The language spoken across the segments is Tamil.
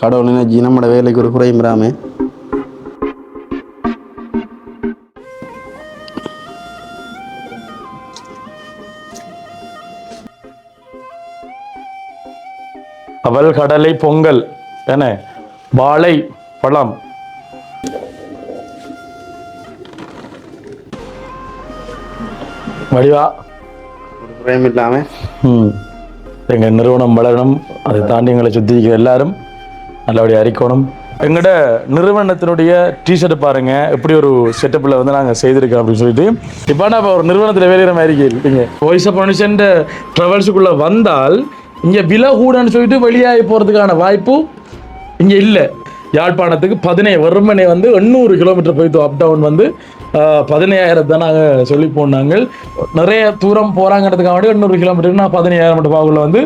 கடவுள் நினைச்சு நம்மட வேலைக்கு ஒரு குறையும் வராம அவல் கடலை பொங்கல் என்ன வாழை பழம். வடிவா. ஒரு குறையும் இல்லாம. ம். எங்கள் நிறுவனம் வளரணும். அதை தாண்டி எங்களை சுற்றி எல்லாரும் நல்லபடியாக அறிக்கணும் எங்களோட நிறுவனத்தினுடைய டிஷர்ட் பாருங்க. எப்படி ஒரு செட்டப்பில் வந்து நாங்கள் செய்திருக்கோம் அப்படின்னு சொல்லிட்டு. இப்போ நான் இப்போ ஒரு நிறுவனத்தில் வேலையிற மாதிரி இருக்கீங்க? வாய்ஸ் ஆஃப் மனுஷன் ட்ராவல்ஸுக்குள்ளே வந்தால் இங்கே விலை கூடன்னு சொல்லிட்டு வெளியாகி போகிறதுக்கான வாய்ப்பு இங்கே இல்லை. யாழ்ப்பாணத்துக்கு பதினேழு வெறுமனே வந்து எண்ணூறு கிலோமீட்டர் போயிட்டு அப் டவுன் வந்து பதினையாயிரம் தான் நாங்கள் சொல்லி போனாங்க. நிறைய தூரம் போகிறாங்கிறதுக்காக வேண்டி எண்ணூறு கிலோமீட்டருக்கு நான் பதினையாயிரம் மட்டும் பாகுல வந்து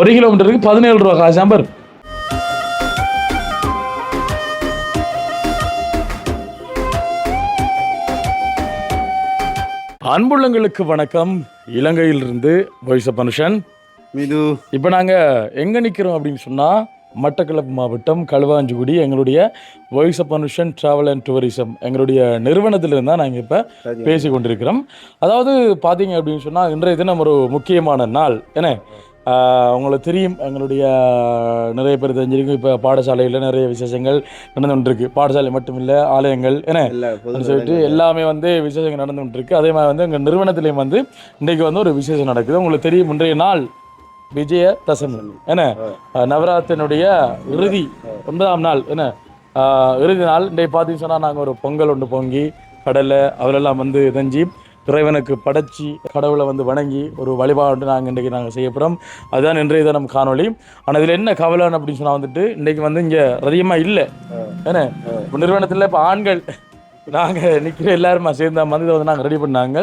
ஒரு கிலோமீட்டருக்கு பதினேழு ரூபா காசு அன்புள்ளங்களுக்கு வணக்கம். இலங்கையிலிருந்து வாய்ஸ் ஆஃப் மனுஷன் மீது. இப்போ நாங்கள் எங்கே நிற்கிறோம் அப்படின்னு சொன்னால் மட்டக்களப்பு மாவட்டம் களுவாஞ்சிக்குடி எங்களுடைய voice of Manushan travel and tourism எங்களுடைய நிறுவனத்திலிருந்து தான் நாங்கள் இப்போ பேசி கொண்டிருக்கிறோம் அதாவது பார்த்தீங்க அப்படின்னு சொன்னால் இன்றைய தினம் ஒரு முக்கியமான நாள். என்ன? உங்களுக்கு தெரியும் எங்களுடைய நிறைய பேர் தெரிஞ்சிருக்கும். இப்போ பாடசாலையில் நிறைய விசேஷங்கள் நடந்து கொண்டிருக்கு. பாடசாலை மட்டும் இல்லை ஆலயங்கள் என்ன சொல்லிட்டு எல்லாமே வந்து விசேஷங்கள் நடந்துகிட்டு இருக்கு அதே மாதிரி வந்து எங்கள் நிறுவனத்திலையும் வந்து இன்றைக்கு வந்து ஒரு விசேஷம் நடக்குது. உங்களுக்கு தெரியும் இன்றைய நாள் விஜய தசமி என்ன? நவராத்திரினுடைய இறுதி ஒன்பதாம் நாள் என்ன? இறுதி நாள். பார்த்தீங்கன்னு சொன்னால் நாங்கள் ஒரு பொங்கல் ஒன்று பொங்கி கடலை அவரெல்லாம் வந்து இதஞ்சி இறைவனுக்கு படைச்சி கடவுளை வந்து வணங்கி ஒரு வழிபாடு நாங்கள் இன்றைக்கி நாங்கள் செய்ய போகிறோம் அதுதான் இன்றைய தினம் காணொளி. ஆனால் இதில் என்ன கவலைன்னு அப்படின்னு சொன்னால் வந்துட்டு இன்றைக்கி வந்து இங்கே அதிகமாக இல்லை. இப்போ நிறுவனத்தில் இப்போ ஆண்கள் நாங்கள் நிற்கிற எல்லாருமா சேர்ந்த வந்து இதை வந்து நாங்கள் ரெடி பண்ணாங்க.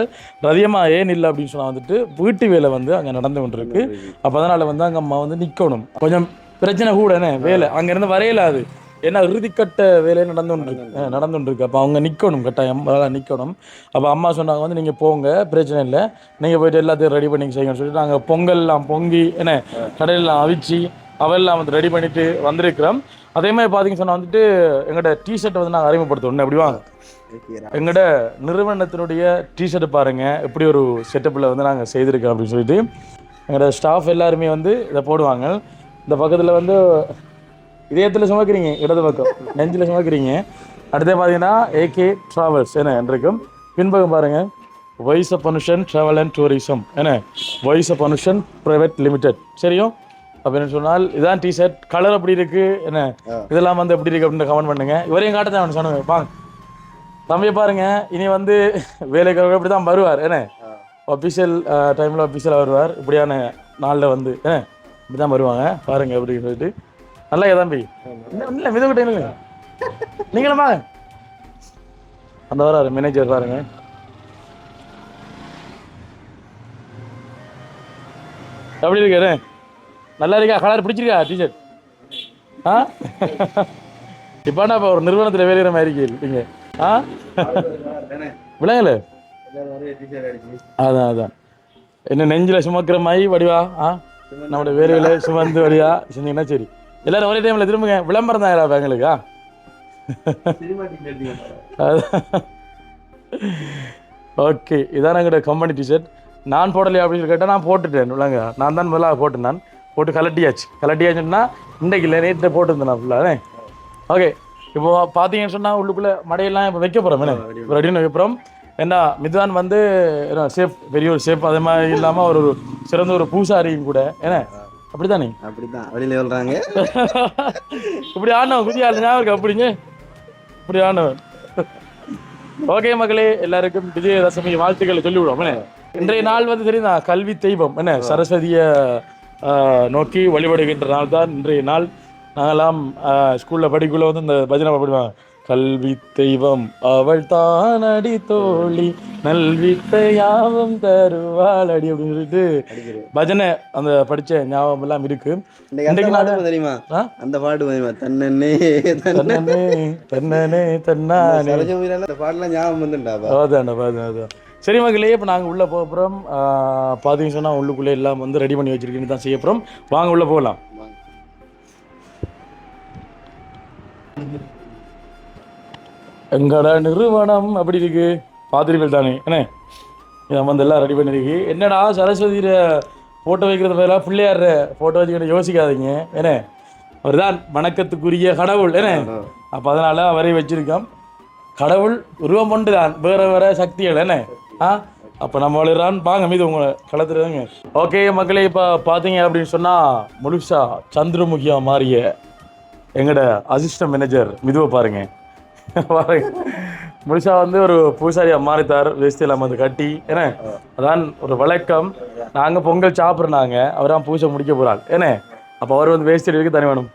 ரதியமாக ஏன் இல்லை அப்படின்னு சொன்னால் வந்துட்டு வீட்டு வேலை வந்து அங்கே நடந்து கொண்டிருக்கு. அப்போ அதனால் வந்து அங்கே அம்மா வந்து நிற்கணும் கொஞ்சம் பிரச்சனை கூட என்ன வேலை. அங்கேருந்து வரையலாது. ஏன்னா இறுதிக்கட்ட வேலையை நடந்து கொண்டிருக்கு அஹ் நடந்து கொண்டிருக்கு அப்போ அவங்க நிற்கணும் கட்டாயம். அதெல்லாம் நிற்கணும் அப்போ அம்மா சொன்னாங்க வந்து நீங்கள் போங்க பிரச்சனை இல்லை. நீங்கள் போயிட்டு எல்லாத்தையும் ரெடி பண்ணி செய்யுங்கன்னு சொல்லிட்டு நாங்கள் பொங்கல்லாம் பொங்கி என்ன கடையெல்லாம் அவிச்சு அவெல்லாம் வந்து ரெடி பண்ணிட்டு வந்திருக்கிறோம். அதே மாதிரி பார்த்தீங்கன்னு சொன்னால் வந்துட்டு எங்கள்கிட்ட டிஷர்ட் வந்து நாங்கள் அறிமுகப்படுத்தணும் எப்படி வாங்க எங்களோட நிறுவனத்தினுடைய டிஷர்ட் பாருங்க. எப்படி ஒரு செட்டப்பில் வந்து நாங்கள் செய்திருக்கோம் அப்படின்னு சொல்லிட்டு எங்களோட ஸ்டாஃப் எல்லாருமே வந்து இதை போடுவாங்க. இந்த பக்கத்தில் வந்து இதயத்தில் சுமக்கிறீங்க இடது பக்கம். நெஞ்சில் சுமக்கிறீங்க. அடுத்து பார்த்தீங்கன்னா ஏகே ட்ராவல்ஸ் என்ன இருக்கும் பின்பக்கம் பாருங்க. Voice of Panushan travel and tourism என்ன? Voice of Panushan private limited சரியும்? அப்படின்னு சொன்னால் இதான் டிஷர்ட் கலர் அப்படி இருக்கு என்ன? இதெல்லாம் வந்து எப்படி இருக்கு அப்படின்னு கமெண்ட் பண்ணுங்க. இவரையும் காட்ட தான் சொன்னாங்க வாங்க. தம்பியை பாருங்க. இனி வந்து வேலைக்கு இப்படி தான் வருவார் என்ன? ஒஃபிஷியல் டைமில் ஒஃபிஷியலாக வருவார். இப்படியான நாளில் வந்து என்ன? இப்படி தான் வருவாங்க. பாருங்க எப்படி சொல்லிட்டு. நல்லா இருக்கா தம்பி? இல்லை மித விட்டு இல்லைங்க நீங்களும் வாங்க. அந்த வராரு மேனேஜர் பாருங்க. எப்படி இருக்காரு? நல்லா இருக்கா? கலர் பிடிச்சிருக்கா டீச்சர் ஆ? இப்போ இப்போ ஒரு நிறுவனத்தில் வேலையிற மாதிரி இருக்கீங்க ஆ? விளங்கல அதான் அதான். என்ன நெஞ்சில் சுமக்கிற மாதிரி வடிவா? ஆ? நம்மளோட வேலையில சுமந்து வழியா செஞ்சீங்கன்னா சரி. எல்லாரும் ஒரே டைமில் திரும்புங்க. விளம்பரம் தான் எங்களுக்கா ஓகே இதான் எங்களோட கம்பெனி டிஷர்ட் நான் போடலையா அப்படின்னு கேட்டால் நான் போட்டுட்டேன். விளங்க நான் தான் முதல்ல போட்டேன் நான். போட்டு கலட்டியாச்சு. கலட்டியாச்சுன்னா இன்றைக்கு இல்லை நேற்று போட்டுருந்தேன் நான் ஃபுல்லாக ஓகே இப்போ பார்த்தீங்கன்னு சொன்னால் உள்ளுக்குள்ளே மடையெல்லாம் இப்போ வைக்க போகிறோம் இப்போ ரெடின்னு வைக்க போகிறோம் ஏன்னா மிதான் வந்து சேஃப் பெரிய ஒரு சேஃப் அதே மாதிரி இல்லாமல் ஒரு சிறந்த ஒரு பூசாரியும் கூட என்ன? அப்படிதானே? அப்படிதான். வெளியில சொல்றாங்க. இப்படி ஆனவன் குதி ஆள் ஞாபகம் அப்படிங்க. இப்படி ஆனவன். ஓகே மக்களே எல்லாருக்கும் விஜயதசமி வாழ்த்துக்களை சொல்லிவிடுவோம். என்ன? இன்றைய நாள் வந்து தெரியுதா? கல்வி தெய்வம். என்ன? சரஸ்வதியை நோக்கி வழிபடுகின்ற நாள் தான் இன்றைய நாள். நாங்களாம் ஸ்கூலில் படிக்குள்ள வந்து இந்த பஜனை படிவாங்க கல்வி தெய்வம் அவள் தான் அடி தோழி. நல்வித்தை யாவும் தருவாள். அடி அப்படின்னு சொல்லிட்டு பஜனை அந்த படிச்ச ஞாபகம் எல்லாம் இருக்கு. இன்னைக்கு தெரியுமா? அந்த பாட்டு தெரியுமா? தன்னே தன்ன தன்னனே தன்னனே அந்த பாட்டுலாம் ஞாபகம் வந்துட்டாப்பா அதான்டா அதான் அதான் சரி மகளே இப்போ நாங்கள் உள்ளே போக போகிறோம் பார்த்தீங்க சொன்னால் உள்ளுக்குள்ளே எல்லாம் வந்து ரெடி பண்ணி வச்சிருக்கீங்கன்னு தான் செய்ய போகிறோம் வாங்க உள்ளே போகலாம். எங்கட நிறுவனம் அப்படி இருக்கு. பார்த்துருப்பீர்கள் தானே என்ன இதை வந்து எல்லாம் ரெடி பண்ணிருக்கு. என்னடா சரஸ்வதியில ஃபோட்டோ வைக்கிறது பதிலாக பிள்ளையார் ஃபோட்டோ வச்சுக்கிட்டு யோசிக்காதீங்க என்ன அவர்தான் வணக்கத்துக்குரிய கடவுள் என்ன அப்போ அதனால் அவரை வச்சிருக்கோம். கடவுள் உருவம் ஒன்று தான் வேற வேற சக்திகள் என்ன ஆ? அப்போ நம்ம வளர்றான் பாங்க மீது உங்களை களத்துறதுங்க ஓகே மக்களே இப்போ பார்த்தீங்க அப்படின்னு சொன்னால் முழுசா சந்திரமுகியாக மாறிய எங்களோட அசிஸ்டன்ட் மேனேஜர் மிதுவை பாருங்க பாருங்க. முழுசா வந்து ஒரு பூசாரியா மாறித்தார் இல்லாமல் வந்து கட்டி என்ன? அதான் ஒரு வழக்கம். நாங்கள் பொங்கல் சாப்பிட்றாங்க அவரான் பூஜை முடிக்க போகிறாள் என்ன? அப்போ அவர் வந்து வேஸ்தி எடுக்க தனி வேணும்.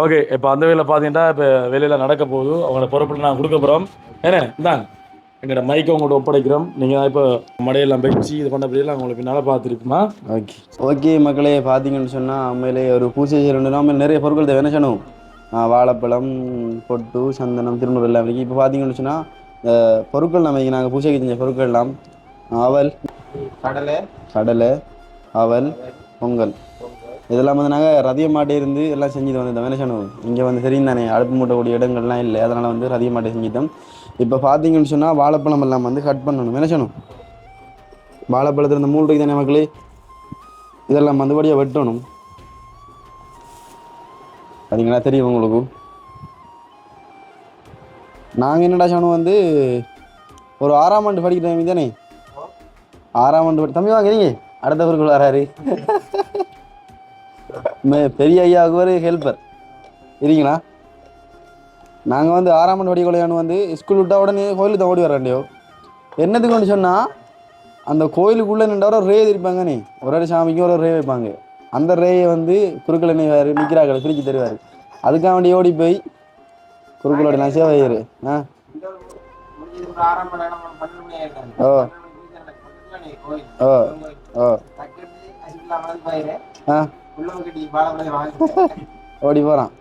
ஓகே இப்போ அந்த வேலையில் பார்த்தீங்கன்னா இப்போ வெளியில் நடக்க போகுது. அவங்களோட பொறுப்பில் நான் கொடுக்க போகிறோம் என்ன? இந்தாங்க. எங்களோட மைக்கை உங்கள்கிட்ட ஒப்படைக்கிறோம். நீங்கள் தான் இப்போ மடையெல்லாம் வச்சு இது பண்ணபடியெல்லாம் உங்களுக்கு பின்னால் பார்த்துருக்குமா? ஓகே. ஓகே மக்களே பார்த்தீங்கன்னு சொன்னால் உண்மையிலே ஒரு பூஜை செய்யணும் நம்ம நிறைய பொருட்கள் தேவை. என்ன வாழைப்பழம் பொட்டு சந்தனம் திருநூறு எல்லாம் இருக்கு இப்போ பார்த்தீங்கன்னு சொன்னால் பொருட்கள் நம்ம இங்கே நாங்கள் பூஜைக்கு செஞ்ச பொருட்கள் எல்லாம் அவல் கடலை கடலை அவல் பொங்கல். இதெல்லாம் வந்து நாங்கள் ரதிய மாட்டே இருந்து எல்லாம் செஞ்சுட்டு வந்திருந்தோம் என்ன செய்யணும் இங்கே வந்து தெரியும் தானே அடுப்பு மூட்டக்கூடிய இடங்கள்லாம் இல்லை. அதனால் வந்து ரதிய மாட்டை செஞ்சிட்டோம். இப்போ பார்த்தீங்கன்னு சொன்னால் வாழைப்பழம் எல்லாம் வந்து கட் பண்ணணும். செய்யணும் வாழைப்பழத்தில் இந்த மூணு இருக்கு தானே மக்களே இதெல்லாம் மந்தபடியாக வெட்டணும். அதுங்களா தெரியும் உங்களுக்கு. நாங்கள் என்னடா செய்யணும் வந்து ஒரு ஆறாம் ஆண்டு படிக்கிற தம்பி தானே? ஆறாம் ஆண்டு படி தம்பி வாங்க நீங்க. அடுத்த வராரு. மே- பெரிய ஐயாவுக்கு ஒரு ஹெல்ப்பர் இருக்கீங்களா? நாங்கள் வந்து ஆறாம் ஆண்டு படிக்கொள்ளையானு வந்து ஸ்கூல் விட்டா உடனே கோயிலுக்கு தான் ஓடி வர என்னத்துக்கு ஒன்று சொன்னால் அந்த கோயிலுக்குள்ளே நின்றவரை ரே இருப்பாங்க நீ ஒரு ஒரு சாமிக்கு ஒரு ரே வைப்பாங்க அந்த ரேயை வந்து குறுக்கள் நினைவார் நிற்கிறார்கள் பிரித்து தருவார். அதுக்காக வேண்டி ஓடி போய் குறுக்களோட நான் சேவையார் ஆ? ஓ. ஓ. ஓ. ஆ. ஓடி போகிறான்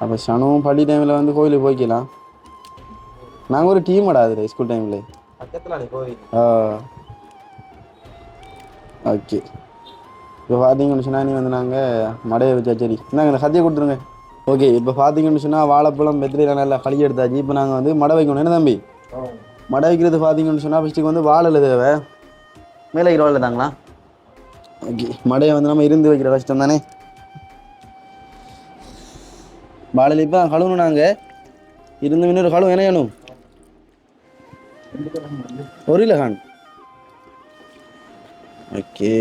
அப்போ சனமும் பள்ளி டைமில் வந்து கோயிலுக்கு போய்க்கலாம். நாங்கள் ஒரு டீம் அது ஸ்கூல் டைமில் ஓகே இப்போ பார்த்தீங்கன்னு சொன்னால் நீ வந்து நாங்கள் மடையை வச்சா சரி இந்தாங்க இந்த கத்தியை கொடுத்துருங்க. ஓகே இப்போ பார்த்தீங்கன்னு சொன்னால் வாழைப்பழம் வெத்திரியில் நல்லா களி எடுத்தாச்சு. இப்போ நாங்கள் வந்து மடை வைக்கணும். என்ன தம்பி? மடை வைக்கிறது பார்த்தீங்கன்னு சொன்னால் ஃபஸ்ட்டுக்கு வந்து வாழைல தேவை. மேலே வைக்கிற வாழை தாங்களா? ஓகே மடையை வந்து நம்ம இருந்து வைக்கிற கஷ்டம் தானே? வாழையில் இப்போ கழுவணும் நாங்கள் இருந்து இன்னொரு கழுவு என்ன வேணும்? ஒரு இல்லை ஓகே.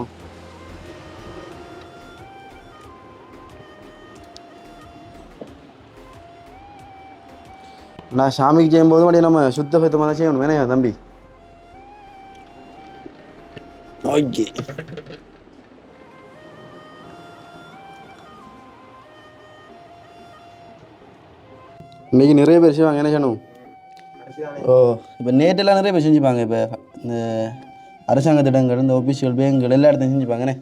ஓகே நான் சாமிக்கு செய்யும்போது அப்படியே நம்ம சுத்த சுத்தமாக தான் செய்யணும். வேணையா தம்பி? ஓகே. இன்னைக்கு நிறைய பேர் செய்வாங்க. என்ன செய்யணும்? ஓ இப்போ நேற்றெல்லாம் நிறைய பேர் செஞ்சுப்பாங்க இப்போ இந்த அரசாங்க திட்டங்கள் இந்த ஒபிஷியல் பேங்குகள் எல்லா இடத்தையும் செஞ்சுப்பாங்கண்ணே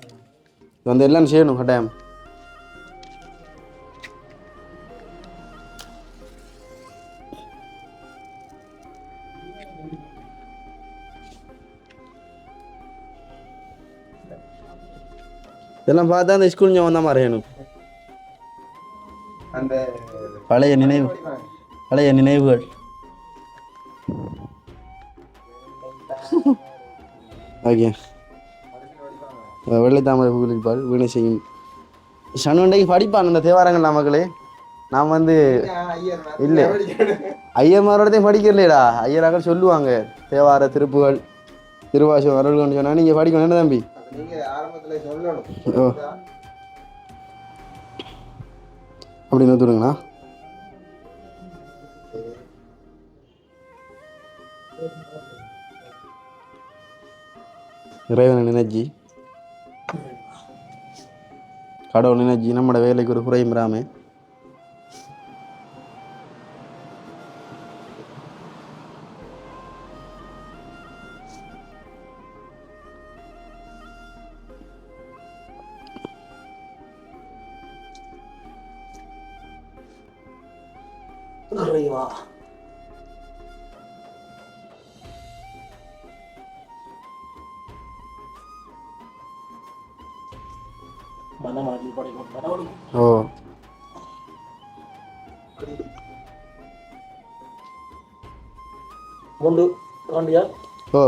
இது வந்து எல்லாம் செய்யணும் கட்டாயம். இதெல்லாம் பார்த்தா அந்த ஸ்கூல் ஞாபகம் தான் மறையணும் அந்த பழைய நினைவு பழைய நினைவுகள். ஓகே வெள்ளைத்தாமரை புகழிப்பாள் வீணை செய்யும். சனுண்டைக்கு படிப்பான் அந்த தேவாரங்கள் மக்களே. நான் வந்து ஐயர் இல்லை ஐயர்மாரோடத்தையும் படிக்கிறலையடா ஐயராக்கள் சொல்லுவாங்க. தேவார திருப்புகள் திருவாசம் வரல்கள்னு சொன்னா நீங்கள் படிக்கணும். என்ன தம்பி? ஓ. அப்படி நிறுத்துடுங்கண்ணா இறைவனை நினைச்சி கடவுள் நினைச்சி நம்மளோட வேலைக்கு ஒரு குறையும் இராமல்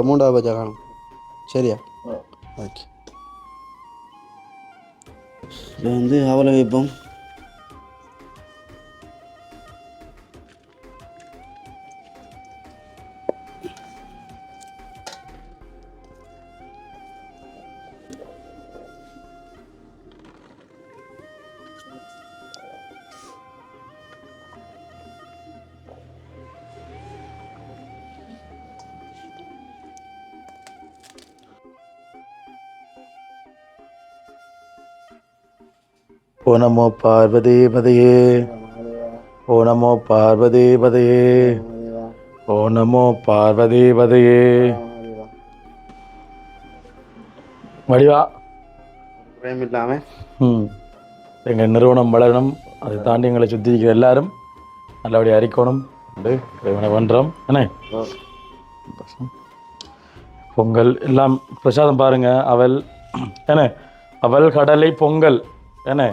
மூன்றாவது பச்சா காணும். சரியா? ஓகே. இது வந்து வைப்போம் நமோ பார்வதி பதையே ஓ நமோ பார்வதி பதையே ஓ நமோ பார்வதி பதையே வடிவா. இல்லாமல் ம். எங்கள் நிறுவனம் வளரணும். அதை தாண்டி எங்களை சுற்றி இருக்கிற எல்லாரும் நல்லபடியாக அறிக்கணும் இறைவனை பண்ணுறோம் என்ன? பொங்கல் எல்லாம் பிரசாதம் பாருங்க. அவல் என்ன? அவல் கடலை பொங்கல். என்ன?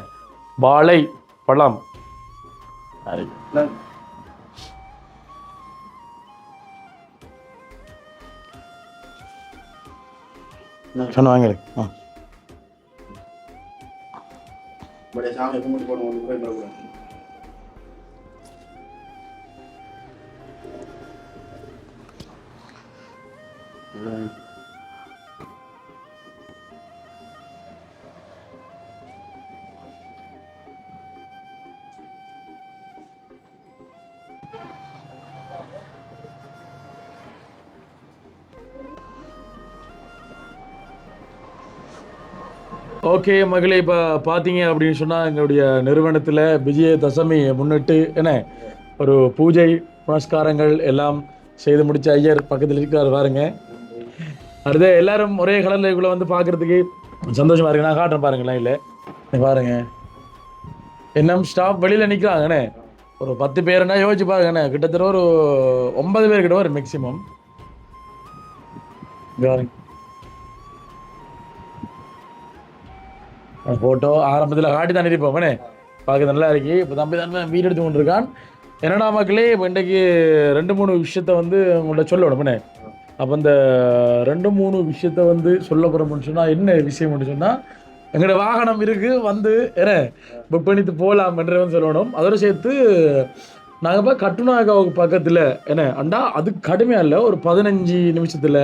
வாழை பழம். சரி. சொன்ன வாங்கலை. ஆ. ஓகே மகளே இப்போ பார்த்தீங்க அப்படின்னு சொன்னால் எங்களுடைய நிறுவனத்தில் விஜய தசமியை முன்னிட்டு என்ன ஒரு பூஜை புனஸ்காரங்கள் எல்லாம் செய்து முடிச்ச ஐயர் பக்கத்தில் இருக்கார் பாருங்க. அடுத்து எல்லாரும் ஒரே கலரில் இவ்வளோ வந்து பார்க்கறதுக்கு சந்தோஷமா இருக்கு. நான் காட்டுறேன் பாருங்களேன் இல்லை பாருங்க. இன்னும் ஸ்டாஃப் வெளியில் நிற்கிறாங்கண்ணே ஒரு பத்து பேருன்னா யோசிச்சு பாருங்கண்ணே கிட்டத்தட்ட ஒரு ஒன்பது பேர் கிட்ட ஒரு மேக்சிமம் பாருங்க. ஃபோட்டோ ஆரம்பத்தில் காட்டி தான் இருப்போம்னே பார்க்க நல்லா இருக்கு. இப்போ தம்பி தான் வீடு எடுத்து கொண்டிருக்கான். என்னடா மக்களே இப்போ இன்றைக்கு ரெண்டு மூணு விஷயத்த வந்து உங்கள்கிட்ட சொல்ல சொல்லணும்னே அப்போ இந்த ரெண்டு மூணு விஷயத்த வந்து சொல்ல போகிறோம்னு சொன்னால் என்ன விஷயம்னு சொன்னால் எங்களோட வாகனம் இருக்குது வந்து என்ன? புக் பண்ணிட்டு போகலாம் என்றவன் சொல்லணும். அதோட சேர்த்து நாங்கள் இப்போ கட்டுநாயகாவுக்கு பக்கத்தில் என்ன? அண்டா அது கடுமையாக இல்லை. ஒரு பதினஞ்சு நிமிஷத்தில்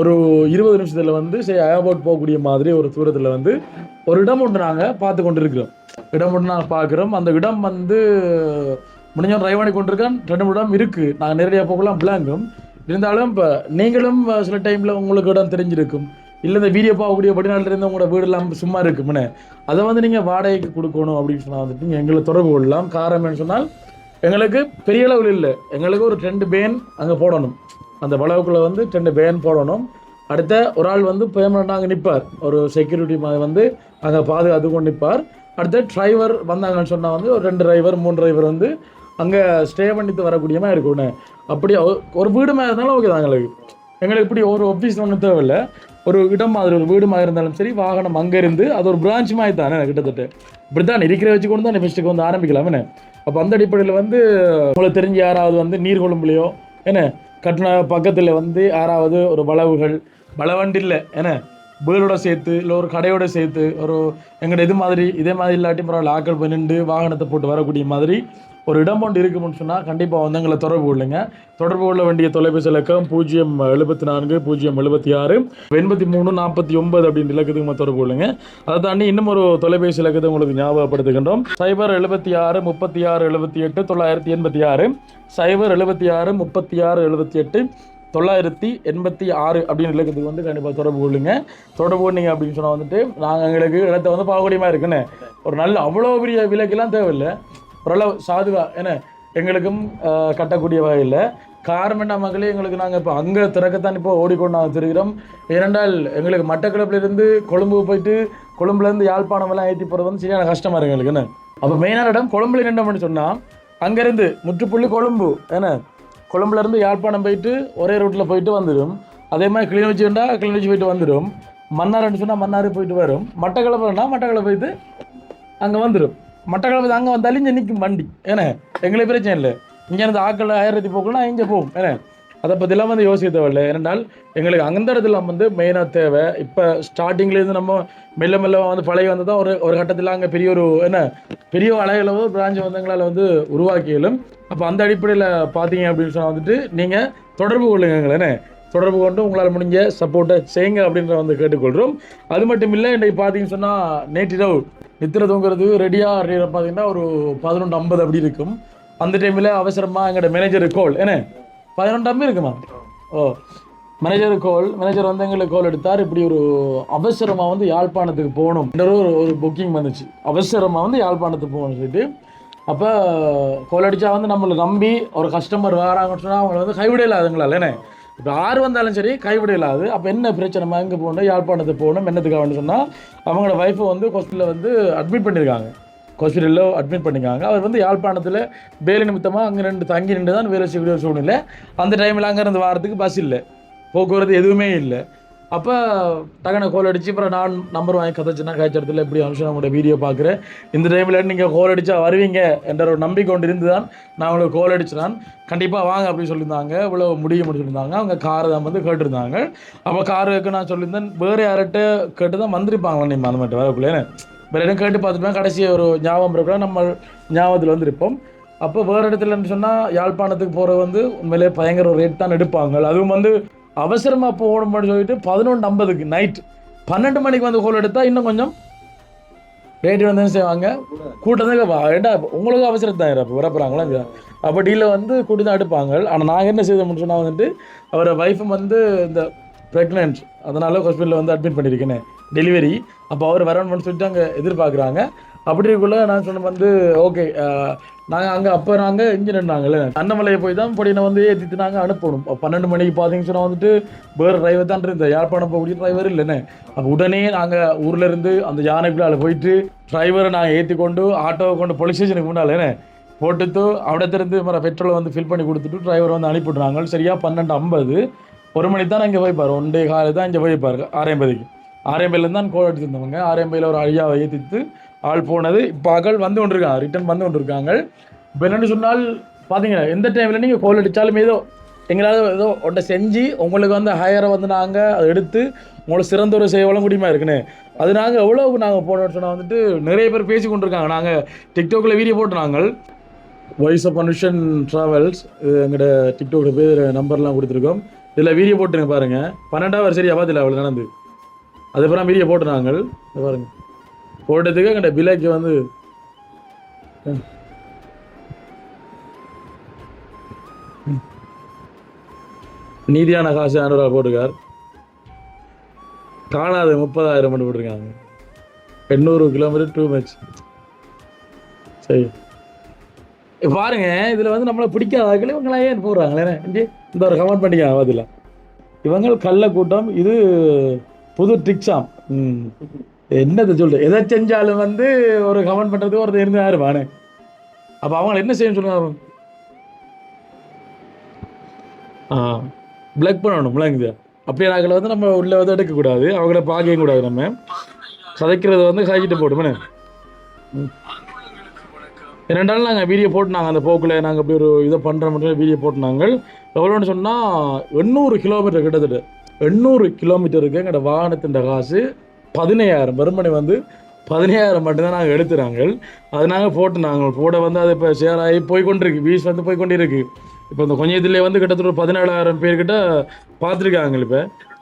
ஒரு இருபது நிமிஷத்தில் வந்து சரி ஏர்போர்ட் போகக்கூடிய மாதிரி ஒரு தூரத்தில் வந்து ஒரு இடம் ஒன்று நாங்கள் பார்த்து கொண்டிருக்கிறோம். இடம் ஒன்று நாங்கள் பார்க்குறோம். அந்த இடம் வந்து முடிஞ்சவன் ட்ரைவ் பண்ணி கொண்டிருக்கேன். ரெண்டு மூணு இடம் இருக்குது நாங்கள் நேரடியாக போகலாம் பிளாங்கும் இருந்தாலும் இப்போ நீங்களும் சில டைமில் உங்களுக்கு இடம் தெரிஞ்சிருக்கும். இல்லை இந்த வீடியோ பார்க்கக்கூடிய படிநாட்டில் இருந்து உங்களோட வீடெல்லாம் சும்மா இருக்கும்னு. அதை வந்து நீங்கள் வாடகைக்கு கொடுக்கணும் அப்படின்னு சொன்னால் வந்துட்டு நீங்கள் எங்களை தொடர்பு கொள்ளலாம். காரணம் சொன்னால் எங்களுக்கு பெரிய அளவில் இல்லை. எங்களுக்கு ஒரு ரெண்டு பேன் அங்கே போடணும். அந்த வளவுக்குள்ளே வந்து ரெண்டு பேன் போடணும். அடுத்த ஒரு ஆள் வந்து பேமெண்ட் அங்கே நிற்பார் ஒரு செக்யூரிட்டி மாதிரி வந்து அங்கே பாதுகாத்து கொண்டு நிற்பார் அடுத்த டிரைவர் வந்தாங்கன்னு சொன்னால் வந்து ஒரு ரெண்டு டிரைவர் மூணு டிரைவர் வந்து அங்கே ஸ்டே பண்ணிட்டு வரக்கூடிய மாதிரி இருக்கும்ண்ணே அப்படி ஒரு வீடு மாதிரி இருந்தாலும் ஓகே தான் எங்களுக்கு. எங்களுக்கு இப்படி ஒரு ஆஃபீஸ் ஒன்றும் தேவையில்லை. ஒரு இடம் மாதிரி ஒரு வீடு மாதிரி இருந்தாலும் சரி வாகனம் அங்கே இருந்து அது ஒரு பிரான்ச் மாதிரி தானே கிட்டத்தட்ட. இப்படி தான் இருக்கிற வச்சு கொண்டு தான் ஃபஸ்ட்டுக்கு வந்து ஆரம்பிக்கலாமே அப்போ அந்த அடிப்படையில் வந்து உங்களுக்கு தெரிஞ்ச யாராவது வந்து நீர்கொழும்புலையோ என்ன? கட்டின பக்கத்தில் வந்து யாராவது ஒரு வளவுகள் வளவண்டு இல்லை என்ன? வீடோட சேர்த்து இல்லை ஒரு கடையோட சேர்த்து ஒரு எங்கள்ட இது மாதிரி இதே மாதிரி இல்லாட்டி பரவாயில்ல ஆக்கள் போய் நின்று வாகனத்தை போட்டு வரக்கூடிய மாதிரி ஒரு இடம் ஒன்று இருக்கும்னு சொன்னால் கண்டிப்பாக வந்து எங்களை தொடர்பு கொள்ளுங்க. தொடர்பு கொள்ள வேண்டிய தொலைபேசி இலக்கம் பூஜ்ஜியம் எழுபத்தி நான்கு பூஜ்ஜியம் எழுபத்தி ஆறு எண்பத்தி மூணு நாற்பத்தி ஒன்பது அப்படின்ற இலக்கத்துக்கு நம்ம தொடர்பு கொள்ளுங்க. அதை தாண்டி இன்னும் ஒரு தொலைபேசி இலக்கத்தை உங்களுக்கு ஞாபகப்படுத்துகின்றோம். சைபர் எழுபத்தி ஆறு முப்பத்தி ஆறு எழுபத்தி எட்டு தொள்ளாயிரத்தி எண்பத்தி ஆறு சைபர் எழுபத்தி ஆறு முப்பத்தி ஆறு எழுபத்தி எட்டு தொள்ளாயிரத்தி எண்பத்தி ஆறு அப்படின்னு இலக்கத்துக்கு வந்து கண்டிப்பாக தொடர்பு கொள்ளுங்க. தொடர்பு கொண்டீங்க அப்படின்னு சொன்னால் வந்துட்டு நாங்கள் எங்களுக்கு இடத்த வந்து பாகுடியமாக இருக்குன்னு. ஒரு நல்ல அவ்வளோ பெரிய விலைக்கெல்லாம் தேவையில்லை. ஓரளவு சாதுவா ஏன்னா எங்களுக்கும் கட்டக்கூடிய வகையில். கார்மெண்டா மக்களே எங்களுக்கு நாங்கள் இப்போ அங்கே திறக்கத்தான் இப்போ ஓடிக்கொண்டாங்க நாங்கள் ஏனென்றால் எங்களுக்கு மட்டக்களப்புலேருந்து கொழும்பு போயிட்டு கொழும்புலேருந்து யாழ்ப்பாணம் எல்லாம் ஏற்றி போகிறது வந்து சரியான கஷ்டமாக இருக்குது எங்களுக்குன்னு அப்போ மெயினான இடம் கொழும்புல நின்றோம்னு சொன்னால் அங்கேருந்து முற்றுப்புள்ளி கொழும்பு ஏன்னா கொழும்புலேருந்து யாழ்ப்பாணம் போயிட்டு ஒரே ரூட்டில் போயிட்டு வந்துடும் அதே மாதிரி கிளிநொச்சி வேண்டா கிளிநொச்சி போயிட்டு வந்துடும் மன்னார்னு சொன்னால் மன்னார் போயிட்டு வரும். மட்டக்களப்புனா மட்டக்களப்பு போயிட்டு அங்கே வந்துடும் மட்டக்களப்பு அங்கே வந்தாலும் இங்கே நிற்கும் வண்டி. ஏன்னா எங்களுக்கு பிரச்சனை இல்லை. இங்கே இருந்து ஆக்கள் ஆயிரத்தி போக்கலாம் இங்கே போகும். ஏன்னா அதை பற்றிலாம் வந்து யோசிக்க தேவையில்லை. ஏனென்றால் எங்களுக்கு அந்த இடத்துல வந்து மெயினாக தேவை. இப்போ ஸ்டார்டிங்லேருந்து நம்ம மெல்ல மெல்ல வந்து பழைய வந்து தான் ஒரு ஒரு கட்டத்தில் அங்கே பெரிய ஒரு என்ன? பெரிய அளவில் பிரான்ச் வந்து எங்களால் வந்து உருவாக்கியலும் அப்போ அந்த அடிப்படையில் பார்த்தீங்க அப்படின்னு சொன்னால் வந்துட்டு நீங்கள் தொடர்பு கொள்ளுங்க என்ன? தொடர்பு கொண்டு உங்களால் முடிஞ்ச சப்போர்ட்டை செய்யுங்க அப்படின்ற வந்து கேட்டுக்கொள்கிறோம் அது மட்டும் இல்லை இன்றைக்கு பார்த்தீங்கன்னு சொன்னால் நேற்றிரவு நித்திர தூங்குறது ரெடியாக பார்த்தீங்கன்னா ஒரு பதினொன்று ஐம்பது அப்படி இருக்கும். அந்த டைமில் அவசரமாக எங்களோட மேனேஜர் கோல் என்ன? பதினொன்று ஐம்பது இருக்குமா? ஓ மேனேஜர் கோல் மேனேஜர் வந்து எங்களுக்கு கோல் எடுத்தார். இப்படி ஒரு அவசரமாக வந்து யாழ்ப்பாணத்துக்கு போகணும். ஒரு ஒரு புக்கிங் வந்துச்சு. அவசரமாக வந்து யாழ்ப்பாணத்துக்கு போகணும்னு சொல்லிட்டு அப்போ கோல் அடித்தா வந்து நம்மளை நம்பி ஒரு கஸ்டமர் வராங்கன்னு சொன்னால் அவங்கள வந்து கைவிட இல்லாதுங்களால் என்ன? இப்போ ஆறு வந்தாலும் சரி கைவிட இல்லாது அப்போ என்ன பிரச்சனை? நம்ம எங்கே போகணும் யாழ்ப்பாணத்துக்கு போகணும் என்னத்துக்காகன்னு சொன்னால் அவங்களோட ஒய்ஃபை வந்து ஹாஸ்பிட்டலில் வந்து அட்மிட் பண்ணியிருக்காங்க ஹாஸ்பிட்டலில் அட்மிட் பண்ணியிருக்காங்க அவர் வந்து யாழ்ப்பாணத்தில் வேலை நிமித்தமாக அங்கே ரெண்டு தங்கி நின்று தான் வேலை செய்யக்கூடிய சூழ்நிலை. அந்த டைமில் அங்கேருந்து வாரத்துக்கு பஸ் இல்லை. போக்குவரத்து எதுவுமே இல்லை. அப்போ டகனை கோல் அடிச்சு அப்புறம் நான் நம்பர் வாங்கி கதைச்சுனா காய்ச்ச இடத்துல எப்படி அனுஷன் நம்மளோட வீடியோ பார்க்குறேன். இந்த டைமில் நீங்கள் கோல் அடித்தா வருவீங்க என்ற ஒரு நம்பிக்கை கொண்டு இருந்து தான் நான் உங்களுக்கு கோல் அடிச்சினான் கண்டிப்பாக வாங்க அப்படின்னு சொல்லியிருந்தாங்க. இவ்வளோ முடியும்னு சொல்லியிருந்தாங்க. அவங்க காரை தான் வந்து கேட்டிருந்தாங்க. அப்போ காருக்கு நான் சொல்லியிருந்தேன் வேறு யார்கிட்ட கேட்டு தான் வந்திருப்பாங்களா நீங்கள் அந்த மாதிரி வரக்குள்ளே வேறு இடம் கேட்டு பார்த்துட்டு கடைசி ஒரு ஞாபகம் இருக்கிற நம்ம ஞாபகத்தில் வந்திருப்போம். அப்போ வேறு இடத்துலன்னு சொன்னால் யாழ்ப்பாணத்துக்கு போகிற வந்து உண்மையிலே பயங்கர ஒரு ரேட் தான் எடுப்பாங்க. அதுவும் வந்து அவசரமாக போகணும்னு சொல்லிட்டு பதினொன்று ஐம்பதுக்கு நைட் பன்னெண்டு மணிக்கு வந்து கோல் எடுத்தால் இன்னும் கொஞ்சம் ரேட்டு வந்து செய்வாங்க? கூட்டம் தான் ஏண்டா உங்களுக்கு அவசரம் தான் இப்போ வரப்போகிறாங்களா அப்போ டீலில் வந்து கூட்டி தான் எடுப்பாங்க. ஆனால் நாங்கள் என்ன செய்தோம்னு சொன்னால் வந்துட்டு அவரை ஒய்ஃபும் வந்து இந்த ப்ரெக்னென்ட் அதனால ஹாஸ்பிட்டலில் வந்து அட்மிட் பண்ணியிருக்கேன் டெலிவரி அப்போ அவர் வரணும்னு சொல்லிட்டு அங்கே எதிர்பார்க்குறாங்க. அப்படி இருக்குள்ள நான் சொன்ன வந்து ஓகே நாங்கள் அங்கே அப்போ நாங்கள் இங்கே நின்றாங்கல்ல அண்ணமலையை போய் தான் பொடியினை வந்து ஏற்றிட்டு நாங்கள் அனுப்பணும். பன்னெண்டு மணிக்கு பார்த்தீங்கன்னு சொன்னால் வந்துட்டு வேறு டிரைவர் தான் இருந்த யாழ்ப்பாணம் போகக்கூடிய டிரைவர் இல்லைண்ணே அப்போ உடனே நாங்கள் ஊரில் இருந்து அந்த யானைக்குள்ளால் போயிட்டு டிரைவரை நாங்கள் ஏற்றி கொண்டு ஆட்டோவை கொண்டு போலீஸ் ஸ்டேஷனுக்கு முன்னாலே போட்டுட்டு அவிடத்திலிருந்து மர பெட்ரோலை வந்து ஃபில் பண்ணி கொடுத்துட்டு டிரைவர் வந்து அனுப்பிவிட்றாங்க சரியாக பன்னெண்டு ஐம்பது. ஒரு மணி தான் இங்கே போய்ப்பார் ஒன் டே காலை தான் இங்கே போய்ப்பார் ஆரையம்பதிக்கு ஆரையம்பதிலேருந்து தான் கோல் எடுத்துருந்தவங்க ஆரையம்பதியில் ஒரு அழியாவை ஏற்றித்து ஆள் போனது. இப்போ அகல் வந்து கொண்டிருக்காங்க. ரிட்டன் வந்து கொண்டிருக்காங்க. இப்போ என்னென்னு சொன்னால் பார்த்தீங்கன்னா எந்த டைமில் நீங்கள் கோல் அடித்தாலும் ஏதோ எங்களால் ஏதோ ஒன்றை செஞ்சு உங்களுக்கு வந்து ஹையரை வந்து நாங்கள் அதை எடுத்து உங்களை சிறந்த ஒரு சேவை குடிமா இருக்குன்னு. அது நாங்கள் எவ்வளோ நாங்கள் போனோம்னு சொன்னால் வந்துட்டு நிறைய பேர் பேசி கொண்டிருக்காங்க. நாங்கள் டிக்டாக்ல வீடியோ போட்டு நாங்கள். வாய்ஸ் ஆஃப் அனுஷன் ட்ராவல்ஸ் இது எங்களோட டிக்டாக்ல பேர் நம்பர்லாம் கொடுத்துருக்கோம். இதில் வீடியோ போட்டுருங்க பாருங்க. பன்னெண்டாவது சரியாக பார்த்துல அவள் நடந்து. அதுக்கப்புறம் வீடியோ போட்டு நாங்கள். போட்டதுக்கு எங்கள்கிட்ட விலைக்கு வந்து நீதியான காசு ஆண்டு போட்டிருக்கார். காணாது முப்பதாயிரம் மட்டும் போட்டிருக்காங்க. எண்ணூறு கிலோமீட்டர் டூ மச் சரி. பாருங்க இதில் வந்து நம்மளை பிடிக்காதாக்கள் இவங்களா ஏன் போடுறாங்களே? இந்த ஒரு கமெண்ட் பண்ணிக்கலாம் அதில் இவங்க கள்ள கூட்டம் இது புது ட்ரிக்ஸாம் ம். என்னத்தை சொல்ற? எதை செஞ்சாலும் வந்து ஒரு கமெண்ட் பண்றதுக்கு ஒருத்தர் இருந்து யாரு வானே அப்போ அவங்க என்ன செய்யணும் சொல்லுங்க ஆ பிளாக் பண்ணணும் விளங்குது அப்படியே நாங்கள் வந்து நம்ம உள்ள வந்து எடுக்கக்கூடாது. அவங்கள பார்க்கவும் கூடாது நம்ம. கதைக்கிறத வந்து கதைக்கிட்டு போட்டுமே ரெண்டாலும் நாங்கள் வீடியோ போட்டு நாங்கள் அந்த போக்கில். நாங்கள் இப்படி ஒரு இதை பண்ணுற மட்டும் வீடியோ போட்டு நாங்கள் எவ்வளோன்னு சொன்னால் எண்ணூறு கிலோமீட்டர் கிட்டத்தட்ட. எண்ணூறு கிலோமீட்டருக்கு எங்களோட வாகனத்தின் காசு பதினையாயிரம் வெறுமனை வந்து பதினையாயிரம் மட்டும்தான் நாங்கள் எடுத்துறாங்க அது நாங்கள் போட்டு நாங்கள் போட வந்து அது இப்போ ஷேர் ஆகி போய் கொண்டிருக்கு வீஸ் வந்து போய் கொண்டிருக்கு இப்போ இந்த கொஞ்சத்துலேயே வந்து கிட்டத்தட்ட ஒரு பதினேழாயிரம் பேர்கிட்ட பார்த்துருக்காங்க இப்போ.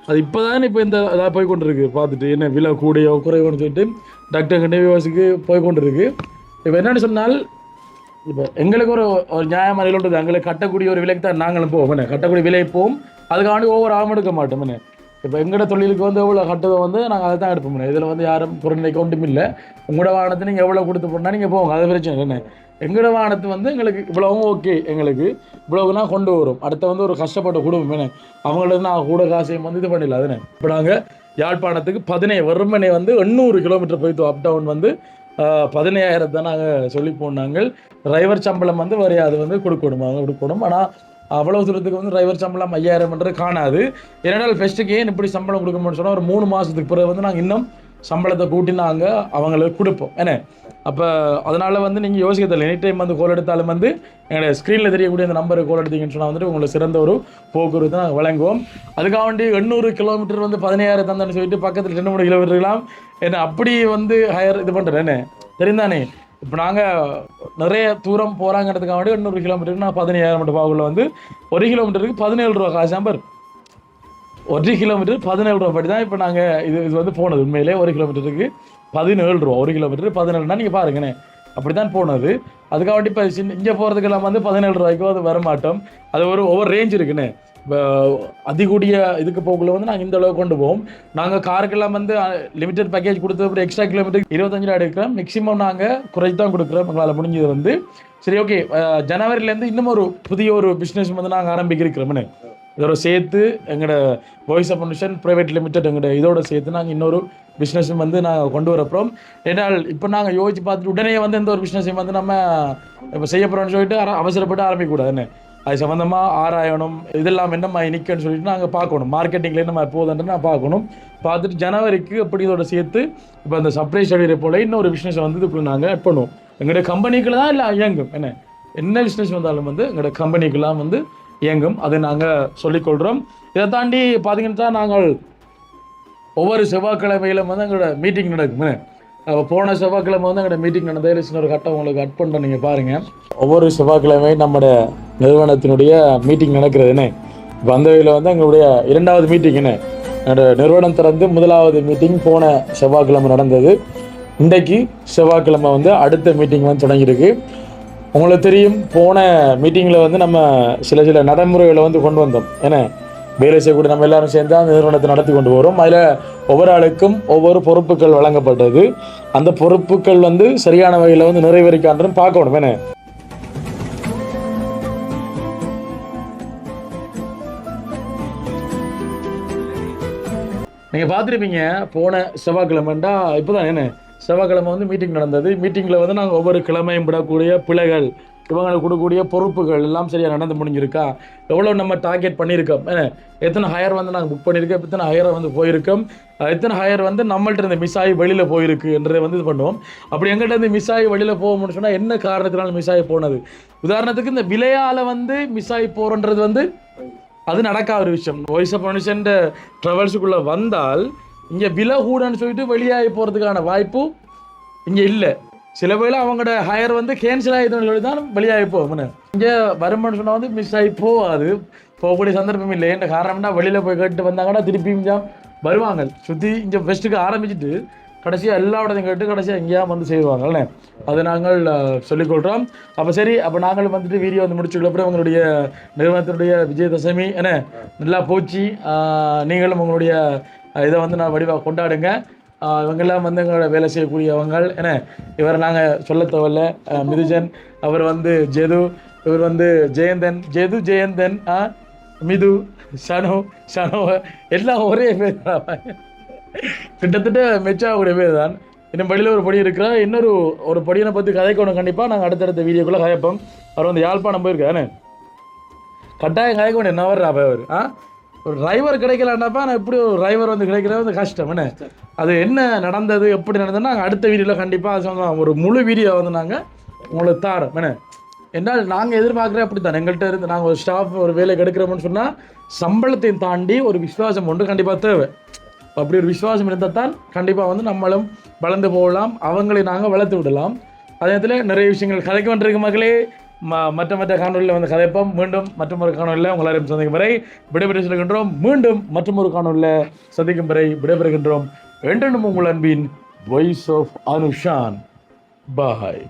அது இப்போ தான் இப்போ இந்த இதாக போய் கொண்டிருக்கு பார்த்துட்டு என்ன விலை கூடையோ குறையோன்னு சொல்லிட்டு டாக்டர் கண்டிப்பாஸுக்கு போய் கொண்டிருக்கு இப்போ என்னென்னு சொன்னால் இப்போ எங்களுக்கு ஒரு ஒரு நியாயமான விலை எங்களுக்கு கட்டக்கூடிய ஒரு விலைக்கு தான் நாங்களும் போவோம். என்ன? கட்டக்கூடிய விலை போவோம். அதுக்காண்டி ஒவ்வொரு ஆகும் எடுக்க மாட்டோம். என்ன? இப்போ எங்களோட தொழிலுக்கு வந்து எவ்வளோ கட்டுதோ வந்து நாங்கள் அதை தான் எடுப்போம் இதில் வந்து யாரும் குறைநிலைக்கு ஒன்றும் இல்லை. உங்களோட வாகனத்தை நீங்கள் எவ்வளோ கொடுத்து போனால் நீங்கள் போங்க. அது பிரச்சனை என்ன எங்களோட வாகனத்து வந்து எங்களுக்கு இவ்வளவும் ஓகே எங்களுக்கு இவ்வளவுனா கொண்டு வரும். அடுத்த வந்து ஒரு கஷ்டப்பட்ட குடும்பம் என்ன? அவங்களது நான் கூட காசையும் வந்து இது பண்ணிடல அதுனே இப்போ நாங்கள் யாழ்ப்பாணத்துக்கு பதினேழு வெறுமனே வந்து எண்ணூறு கிலோமீட்டர் போய்த்து அப் டவுன் வந்து பதினையாயிரத்தை நாங்கள் சொல்லி போனாங்க. டிரைவர் சம்பளம் வந்து வரையாது அது வந்து கொடுக்கணும்? அவங்க கொடுக்கணும். ஆனால் அவ்வளோ தூரத்துக்கு வந்து டிரைவர் சம்பளம் ஐயாயிரம்ன்றது காணாது. ஏன்னால் ஃபெஸ்ட்டுக்கு ஏன் இப்படி சம்பளம் கொடுக்கணும்னு சொன்னால் ஒரு மூணு மாதத்துக்கு பிறகு வந்து நாங்கள் இன்னும் சம்பளத்தை கூட்டி நாங்கள் அவங்களுக்கு கொடுப்போம். என்ன? அப்போ அதனால் வந்து நீங்கள் யோசிக்க தெரியல. எனி டைம் வந்து கோல் எடுத்தாலும் வந்து எங்களுடைய ஸ்க்ரீனில் தெரியக்கூடிய அந்த நம்பருக்கு கோல் எடுத்தீங்கன்னு சொன்னால் வந்துட்டு உங்களுக்கு சிறந்த ஒரு போக்குவரத்து நாங்கள் வழங்குவோம். அதுக்காக வேண்டி எண்ணூறு கிலோமீட்டர் வந்து பதினையாயிரம் தந்தேன்னு சொல்லிட்டு பக்கத்தில் ரெண்டு மூணு கிலோமீட்டர்லாம் என்ன அப்படி வந்து ஹையர் இது பண்ணுறேன் என்ன? தெரிந்தானே இப்போ நாங்கள் நிறைய தூரம் போகிறாங்கிறதுக்காக வேண்டி இன்னொரு கிலோமீட்டருக்கு நான் பதினையாயிரம் மட்டும் பாகுள்ள வந்து ஒரு கிலோமீட்டருக்கு பதினேழு ரூபா காசு நம்பர் ஒரு கிலோமீட்டர் பதினேழு ரூபா படி தான் இப்போ நாங்கள் இது இது வந்து போனது. உண்மையிலே ஒரு கிலோமீட்டருக்கு பதினேழு ரூபா. ஒரு கிலோமீட்டர் பதினேழுனா நீங்கள் பாருங்கண்ணே அப்படி தான் போனது. அதுக்காக வேண்டி இப்போ சின்ன இங்கே போகிறதுக்கெல்லாம் வந்து பதினேழு ரூபாய்க்கும் அது வர மாட்டோம். அது ஒரு ஒவ்வொரு ரேஞ்ச் இருக்குண்ணே இப்போ அதிகூடிய இதுக்கு போகக்குள்ள வந்து நாங்கள் இந்த அளவுக்கு கொண்டு போவோம். நாங்கள் காருக்கெல்லாம் வந்து லிமிடெட் பேக்கேஜ் கொடுத்து அப்புறம் எக்ஸ்ட்ரா கிலோமீட்டருக்கு இருபத்தஞ்சு ரூபா எடுக்கிறோம். மேக்ஸிமம் நாங்கள் குறைச்சி தான் கொடுக்குறோம். எங்களால் முடிஞ்சது வந்து. சரி ஓகே ஜனவரிலேருந்து இன்னும் ஒரு புதிய ஒரு பிஸ்னஸ் வந்து நாங்கள் ஆரம்பிக்க இதோட சேர்த்து எங்களோட voice of foundation private limited எங்களோட இதோட சேர்த்து நாங்கள் இன்னொரு பிஸ்னஸும் வந்து நாங்கள் கொண்டு வரப்போம் ஏன்னால் இப்போ நாங்கள் யோசிச்சு பார்த்துட்டு உடனே வந்து எந்த ஒரு பிஸ்னஸையும் வந்து நம்ம இப்போ செய்ய போகிறோம்னு சொல்லிட்டு அர- அவசரப்பட்டு ஆரம்பிக்கக்கூடாதுன்னு. அது சம்மந்தமாக ஆராயணும் இதெல்லாம் என்னம்மா நிற்கன்னு சொல்லிட்டு நாங்கள் பார்க்கணும். மார்க்கெட்டிங்கில் நம்ம போகுதுன்ட்டு நான் பார்க்கணும். பார்த்துட்டு ஜனவரிக்கு அப்படி இதோட சேர்த்து இப்போ அந்த சப்ளை ஸ்டடியை போல இன்னொரு பிஸ்னஸை வந்து இதுக்குள்ள நாங்கள் ஆட் பண்ணுவோம். எங்களுடைய கம்பெனிக்குள்ள தான் இல்லை இயங்கும். என்ன? என்ன பிஸ்னஸ் வந்தாலும் வந்து எங்களோட கம்பெனிக்கெல்லாம் வந்து இயங்கும். அதை நாங்கள் சொல்லிக்கொள்கிறோம். இதை தாண்டி பார்த்தீங்கன்னா நாங்கள் ஒவ்வொரு செவ்வாய்க்கிழமையிலும் வந்து எங்களோட மீட்டிங் நடக்கும். போன செவ்வாய்க்கிழமை வந்து எங்களோட மீட்டிங் நடந்ததில் சின்ன ஒரு கட்டம் உங்களுக்கு கட் பண்ணுறோம் நீங்கள் பாருங்கள் ஒவ்வொரு செவ்வாய்க்கிழமையும் நம்முடைய நிறுவனத்தினுடைய மீட்டிங் நடக்கிறதுன்னு இப்போ அந்த வகையில் வந்து எங்களுடைய இரண்டாவது மீட்டிங்னு என்ன? என்னோட நிறுவனம் திறந்து முதலாவது மீட்டிங் போன செவ்வாய்க்கிழமை நடந்தது. இன்றைக்கு செவ்வாய்க்கிழமை வந்து அடுத்த மீட்டிங் வந்து தொடங்கியிருக்கு. உங்களுக்கு தெரியும் போன மீட்டிங்கில் வந்து நம்ம சில சில நடைமுறைகளை வந்து கொண்டு வந்தோம். ஏன்னா வேலை செய்யக்கூடிய நம்ம எல்லாரும் சேர்ந்து அந்த நிறுவனத்தை நடத்தி கொண்டு வரோம். அதில் ஒவ்வொரு ஆளுக்கும் ஒவ்வொரு பொறுப்புகள் வழங்கப்பட்டது அந்த பொறுப்புகள் வந்து சரியான வகையில் வந்து நிறைவேறிக்கான்றும் பார்க்கணும். என்ன நீங்கள் பார்த்துருப்பீங்க போன செவ்வாய்க்கிழமைண்டா இப்போ தான் என்ன செவ்வாய்க்கிழமை வந்து மீட்டிங் நடந்தது. மீட்டிங்கில் வந்து நாங்கள் ஒவ்வொரு கிழமையும் விடக்கூடிய பிழைகள் இவங்களுக்கு கொடுக்கக்கூடிய பொறுப்புகள் எல்லாம் சரியாக நடந்து முடிஞ்சிருக்கா? எவ்வளோ நம்ம டார்கெட் பண்ணியிருக்கோம்? எத்தனை ஹையர் வந்து நாங்கள் புக் பண்ணியிருக்கோம்? எத்தனை ஹையரை வந்து போயிருக்கோம்? எத்தனை ஹையர் வந்து நம்மள்ட்ட இருந்து மிஸ் ஆகி வெளியில் போயிருக்குன்றதை வந்து இது பண்ணுவோம் அப்படி எங்கள்கிட்ட இருந்து மிஸ் ஆகி வெளியில் முடியும் சொன்னால் என்ன காரணத்தினால மிஸ் ஆகி போனது? உதாரணத்துக்கு இந்த விலையால் வந்து மிஸ் ஆகி போகிறன்றது வந்து அது நடக்காத ஒரு விஷயம். வாய்ஸ் ஆஃப் மனுஷன் ட்ராவல்ஸுக்குள்ளே வந்தால் இங்கே விலை கூடன்னு சொல்லிட்டு வெளியாகி போகிறதுக்கான வாய்ப்பு இங்கே இல்லை. சில வேளை அவங்களோட ஹையர் வந்து கேன்சல் ஆகிதுன்னு சொல்லி தான் வெளியாகி போகும்னு. இங்கே வருமானு சொன்னால் வந்து மிஸ் ஆகி போகாது. போகக்கூடிய சந்தர்ப்பம் இல்லை. என்ற காரணம்னா வெளியில் போய் கேட்டு வந்தாங்கன்னா திருப்பியும் ஜா- வருவாங்க. சுற்றி இங்கே ஃபெஸ்ட்டுக்கு ஆரம்பிச்சிட்டு கடைசியாக எல்லா இடத்தையும் கேட்டு கடைசியாக எங்கேயா வந்து செய்வாங்கல்ல அது நாங்கள் சொல்லிக்கொள்கிறோம் அப்போ சரி அப்போ நாங்கள் வந்துட்டு வீடியோ வந்து முடிச்சுள்ள அப்புறம் உங்களுடைய நிறுவனத்தினுடைய விஜயதசமி என்ன நல்லா போச்சு. நீங்களும் உங்களுடைய இதை வந்து நான் வடிவாக கொண்டாடுங்க. இவங்கெல்லாம் வந்து எங்களோட வேலை செய்யக்கூடியவங்க என்ன இவரை நாங்கள் சொல்ல தேவையில்ல. மிதுஜன் அவர் வந்து ஜெது இவர் வந்து ஜெயந்தன் ஜெது ஜெயந்தன் ஆ, மிது சனு சனு எல்லாம் ஒரே பேர் தான் கிட்டத்தட்ட மெச்சாகக்கூடிய பேர் தான் இன்னும் படியில் ஒரு படி இருக்கிறா. இன்னொரு ஒரு படியினை பற்றி கதைக்கணும் கண்டிப்பாக நாங்கள் அடுத்தடுத்த வீடியோக்குள்ளே கதைப்போம். அவர் வந்து யாழ்ப்பாணம் போயிருக்காரு. கட்டாயம் கதைக்க வேண்டிய என்ன வர்றா அவர் ஆ? ஒரு டிரைவர் கிடைக்கலன்னாப்பா நான் எப்படி ஒரு டிரைவர் வந்து கிடைக்கிறது வந்து கஷ்டம். என்ன? அது என்ன நடந்தது எப்படி நடந்ததுன்னா நாங்கள் அடுத்த வீடியோவில் கண்டிப்பாக சொன்னோம் ஒரு முழு வீடியோ வந்து நாங்கள் உங்களுக்கு தாரோம். என்ன? என்றால் நாங்கள் எதிர்பார்க்குற அப்படி தான் எங்கள்கிட்ட இருந்து நாங்கள் ஒரு ஸ்டாஃப் ஒரு வேலை கெடுக்கிறோம்னு சொன்னால் சம்பளத்தையும் தாண்டி ஒரு விசுவாசம் ஒன்று கண்டிப்பாக தேவை. அப்படி ஒரு விசுவாசம் இருந்தால் தான் கண்டிப்பாக வந்து நம்மளும் வளர்ந்து போகலாம். அவங்களை நாங்கள் வளர்த்து விடலாம். அதே நேரத்தில் நிறைய விஷயங்கள் கதைக்கு வேண்டியிருக்க மக்களே. மற்ற மற்ற காணொலியில் வந்து கதைப்போம். மீண்டும் மற்றொரு காணொலியில் உங்களாரையும் சந்திக்கும் வரை விடைபெற்று செல்கின்றோம். மீண்டும் மற்றொரு காணொலியில் சந்திக்கும் வரை விடைபெறுகின்றோம். என்றும் உங்கள் அன்பின் வாய்ஸ் ஆஃப் அனுஷான். பாய்